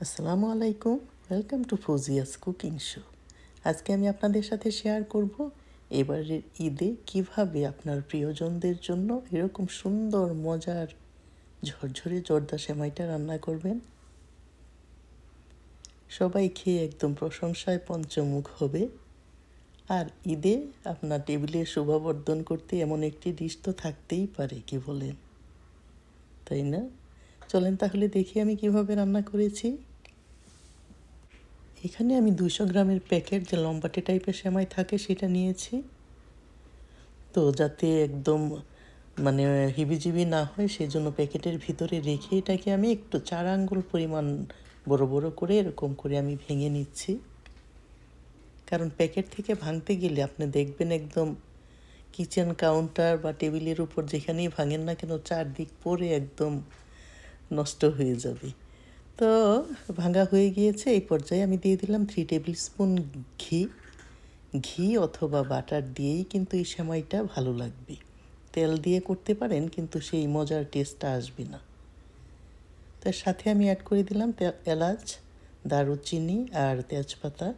আসসালামু আলাইকুম। Welcome to Fauzia's cooking show আজকে আমি আপনাদের সাথে শেয়ার করব এবারের ঈদে কীভাবে আপনার প্রিয়জনদের জন্য এরকম সুন্দর, মজার, ঝরঝরে, জর্দা সেমাইটা রান্না করবেন। সবাই খেয়ে একদম প্রশংসায় পঞ্চমুখ হবে। আর ঈদে আপনার টেবিলে শোভাবর্ধন করতে এমন একটি ডিশ তো থাকতেই পারে, কি বলেন? তাই না? চলেন তাহলে দেখি আমি কীভাবে রান্না করেছি। এখানে আমি দুশো গ্রামের প্যাকেট যে লম্বাটে টাইপের সেমাই থাকে সেটা নিয়েছি। তো যাতে একদম মানে হিবিজিবি না হয় সেই জন্য প্যাকেটের ভিতরে রেখে এটাকে আমি একটু চার আঙ্গুল পরিমাণ বড় বড় করে এরকম করে আমি ভেঙে নিচ্ছি। কারণ প্যাকেট থেকে ভাঙতে গেলে আপনি দেখবেন একদম কিচেন কাউন্টার বা টেবিলের উপর যেখানেই ভাঙেন না কেন, চারদিক পরে একদম নষ্ট হয়ে যাবে। তো ভাঙা হয়ে গিয়েছে। এই পর্যায়ে আমি দিয়ে দিলাম থ্রি টেবিল স্পুন ঘি। ঘি অথবা বাটার দিয়েই কিন্তু এই সেমাইটা ভালো লাগবে। তেল দিয়ে করতে পারেন, কিন্তু সেই মজার টেস্টটা আসবে না। তার সাথে আমি অ্যাড করে দিলাম এলাচ, দারুচিনি আর তেজপাতা।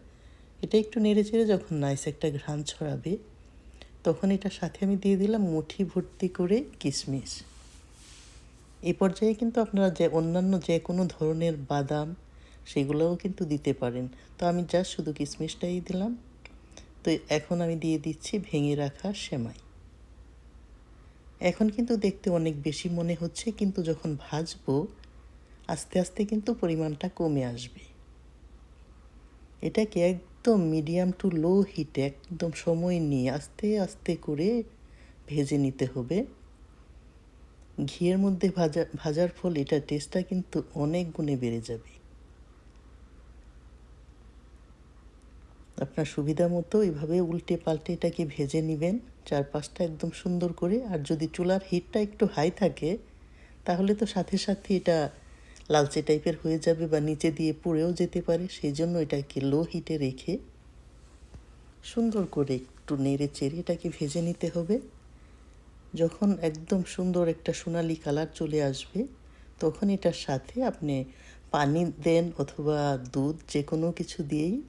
এটা একটু নেড়ে চেড়ে যখন নাইস একটা ঘ্রাণ ছড়াবে, তখন এটার সাথে আমি দিয়ে দিলাম মুঠি ভর্তি করে কিশমিশ। এই পর্যায়ে কিন্তু আপনারা যে অন্যান্য যে কোনো ধরনের বাদাম, সেগুলোও কিন্তু দিতে পারেন। তো আমি জাস্ট শুধু কিশমিশটাই দিলাম। তো এখন আমি দিয়ে দিচ্ছি ভেঙে রাখা সেমাই। এখন কিন্তু দেখতে অনেক বেশি মনে হচ্ছে, কিন্তু যখন ভাজবো, আস্তে আস্তে কিন্তু পরিমাণটা কমে আসবে। এটাকে একদম মিডিয়াম টু লো হিটে একদম সময় নিয়ে আস্তে আস্তে করে ভেজে নিতে হবে। ঘিয়ের মধ্যে ভাজা, ভাজার ফলে এটার টেস্টটা কিন্তু অনেক গুণে বেড়ে যাবে। আপনার সুবিধা মতো এভাবে উল্টে পাল্টে এটাকে ভেজে নেবেন, চারপাশটা একদম সুন্দর করে। আর যদি চুলার হিটটা একটু হাই থাকে, তাহলে তো সাথে সাথে এটা লালচে টাইপের হয়ে যাবে বা নিচে দিয়ে পুড়েও যেতে পারে। সেই জন্য এটাকে লো হিটে রেখে সুন্দর করে একটু নেড়ে চেড়ে এটাকে ভেজে নিতে হবে। যখন একদম সুন্দর একটা সোনালি কালার চলে আসবে, তখন এটার সাথে আপনি পানি দেন অথবা দুধ যে কোনো কিছু দিয়েই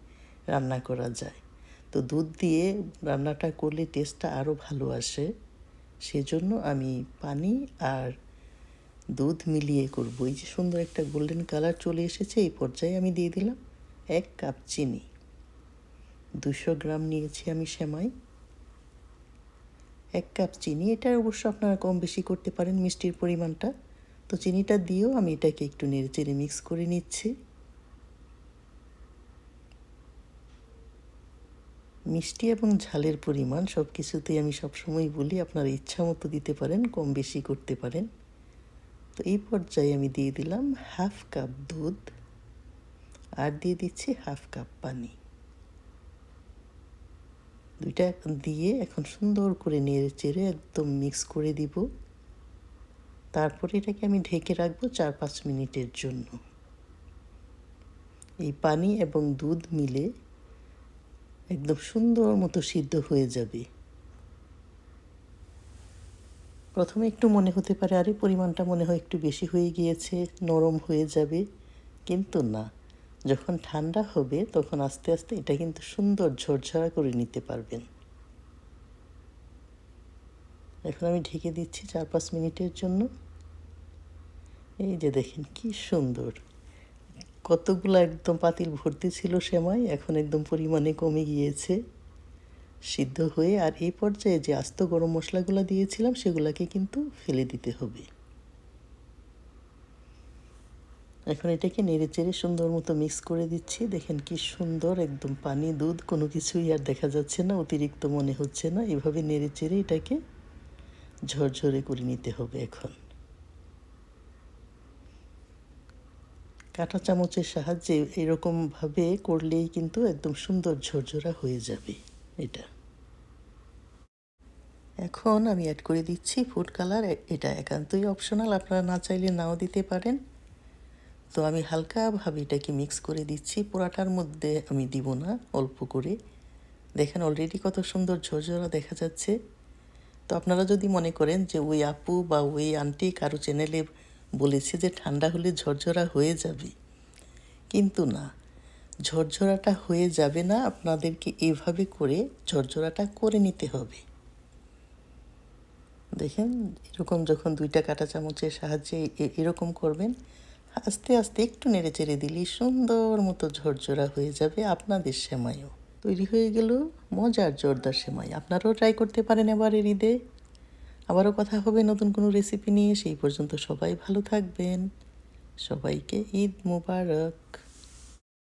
রান্না করা যায়। তো দুধ দিয়ে রান্নাটা করলে টেস্টটা আরও ভালো আসে। সেজন্য আমি পানি আর দুধ মিলিয়ে করব। এই যে সুন্দর একটা গোল্ডেন কালার চলে এসেছে, এই পর্যায়ে আমি দিয়ে দিলাম এক কাপ চিনি। দুশো গ্রাম নিয়েছি আমি সেমাই। এক কাপ চিনি এটা অবশ্য আপনারা কম বেশি করতে পারেন মিষ্টির পরিমাণটা। তো চিনিটা দিয়েও আমি এটাকে একটু নেড়ে চেড়ে মিক্স করে নিচ্ছি। মিষ্টি এবং ঝালের পরিমাণ সব কিছুতেই আমি সবসময় বলি, আপনার ইচ্ছা মতো দিতে পারেন, কম বেশি করতে পারেন। তো এই পর্যায়ে আমি দিয়ে দিলাম হাফ কাপ দুধ, আর দিয়ে দিচ্ছি হাফ কাপ পানি। দুইটা দিয়ে এখন সুন্দর করে নেড়ে চেড়ে একদম মিক্স করে দিব। তারপরে এটাকে আমি ঢেকে রাখব চার পাঁচ মিনিটের জন্য। এই পানি এবং দুধ মিলে একদম সুন্দর মতো সিদ্ধ হয়ে যাবে। প্রথমে একটু মনে হতে পারে, আরে পরিমাণটা মনে হয় একটু বেশি হয়ে গিয়েছে, নরম হয়ে যাবে, কিন্তু না। যখন ঠান্ডা হবে, তখন আস্তে আস্তে এটা কিন্তু সুন্দর ঝরঝরা করে নিতে পারবেন। এখন আমি ঢেকে দিচ্ছি চার পাঁচ মিনিটের জন্য। এই যে দেখেন কি সুন্দর। কতগুলো একদম পাতিল ভর্তি ছিল সেমাই, এখন একদম পরিমাণে কমে গিয়েছে। সিদ্ধ হয়ে আর এই পর্যায়ে যে আস্ত গরম মশলাগুলো দিয়েছিলাম, সেগুলোকে কিন্তু ফেলে দিতে হবে। এখন এটাকে নেড়ে চেড়ে সুন্দর মতো মিক্স করে দিচ্ছি। দেখেন কি সুন্দর একদম পানি, দুধ, কোনো কিছুই আর দেখা যাচ্ছে না, অতিরিক্ত মনে হচ্ছে না। এভাবে নেড়ে চেড়ে এটাকে ঝরঝরে করে নিতে হবে এখন। কাঁটা চামচের সাহায্যে এরকমভাবে করলেই কিন্তু একদম সুন্দর ঝরঝরা হয়ে যাবে এটা। এখন আমি অ্যাড করে দিচ্ছি ফুড কালার এটা একান্তই অপশনাল আপনারা না চাইলে নাও দিতে পারেন। তো আমি হালকাভাবে এটাকে মিক্স করে দিচ্ছি। পোড়াটার মধ্যে আমি দিব না, অল্প করে। দেখেন অলরেডি কত সুন্দর ঝরঝরা দেখা যাচ্ছে। তো আপনারা যদি মনে করেন যে ওই আপু বা ওই আন্টি কারও চ্যানেলে বলেছে যে ঠান্ডা হলে ঝরঝরা হয়ে যাবে। কিন্তু না, ঝরঝরাটা হয়ে যাবে না, আপনাদেরকে এভাবে করে ঝরঝরাটা করে নিতে হবে। দেখেন, এরকম যখন দুইটা কাঁটা চামচের সাহায্যে এরকম করবেন আস্তে আস্তে একটু নেড়ে চেড়ে দিলেই সুন্দর মতো ঝরঝরা হয়ে যাবে আপনাদের সেমাইও। তৈরি হয়ে গেল মজার জোরদার সেমাই। আপনারাও ট্রাই করতে পারেন এবার এর ঈদে। আবারও কথা হবে নতুন কোনো রেসিপি নিয়ে। সেই পর্যন্ত সবাই ভালো থাকবেন। সবাইকে ঈদ মোবারক।